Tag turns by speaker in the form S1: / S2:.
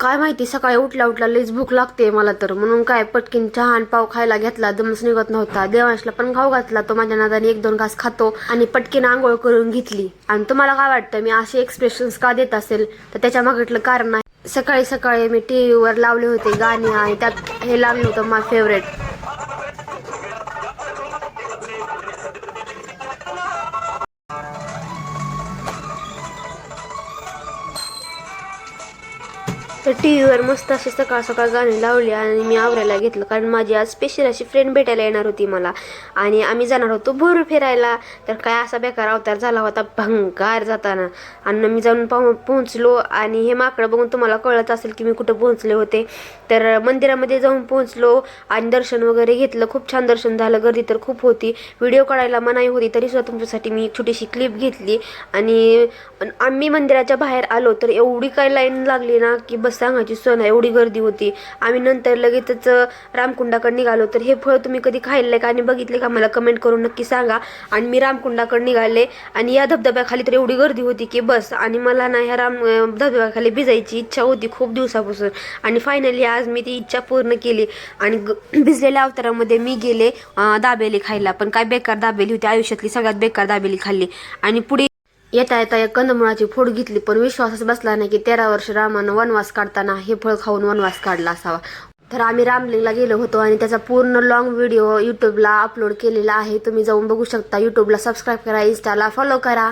S1: काय माहिती सकाळी उठल्या उठला लईच भूक लागते मला तर. म्हणून काय पटकीन चहा आणि पाव खायला घेतला दमच निघत नव्हता. देवांशला पण खाऊ घातला तो माझ्या नादाने एक दोन घास खातो आणि पटकीन आंघोळ करून घेतली. आणि तुम्हाला काय वाटतं मी असे एक्सप्रेशन्स का देत असेल? तर त्याच्या मागितलं कारण आहे. सकाळी सकाळी मी टी व्हीवर लावले होते गाणी आणि त्यात हे लागलं होतं माझं फेवरेट तर टी व्हीवर मस्त अशी सकाळ सकाळ गाणी लावली आणि मी आवरायला घेतलं. कारण माझी आज स्पेशल अशी फ्रेंड भेटायला येणार होती मला. आणि आम्ही जाणार होतो भोर फिरायला. तर काय असा बेकार अवतार झाला होता भंगार जाताना. आणि मी जाऊन पाहून पोहोचलो आणि हे माकडं बघून तुम्हाला कळत असेल की मी कुठं पोहोचले होते. तर मंदिरामध्ये जाऊन पोहोचलो आणि दर्शन वगैरे घेतलं. खूप छान दर्शन झालं. गर्दी तर खूप होती. व्हिडिओ काढायला मनाई होती. तरी सुद्धा तुमच्यासाठी मी एक छोटीशी क्लिप घेतली. आणि आम्ही मंदिराच्या बाहेर आलो तर एवढी काय लाईन लागली ना की बस सांगायची सण आहे एवढी गर्दी होती. आम्ही नंतर लगेचच रामकुंडाकडे निघालो. तर हे फळ तुम्ही कधी खाल्लं का आणि बघितले का? मला कमेंट करून नक्की सांगा. आणि मी रामकुंडाकडे निघाले आणि या धबधब्याखाली तर एवढी गर्दी होती की बस. आणि मला ना ह्या राम धबधब्याखाली भिजायची इच्छा होती खूप दिवसापासून. आणि फायनली आज मी ती इच्छा पूर्ण केली. आणि भिजलेल्या अवतारामध्ये मी गेले दाबेली खायला. पण काय बेकार दाबेली होती. आयुष्यातली सगळ्यात बेकार दाबेली खाल्ली. आणि पुढे येता येता एक कंदमुळाची फोड घेतली पण विश्वासच बसला नाही की तेरा वर्ष रामानं वनवास काढताना हे फळ खाऊन वनवास काढला असावा. तर आम्ही रामलिंगला गेलो होतो आणि त्याचा पूर्ण लॉंग व्हिडिओ युट्यूबला अपलोड केलेला आहे. तुम्ही जाऊन बघू शकता. युट्यूबला सबस्क्राईब करा इन्स्टाला फॉलो करा.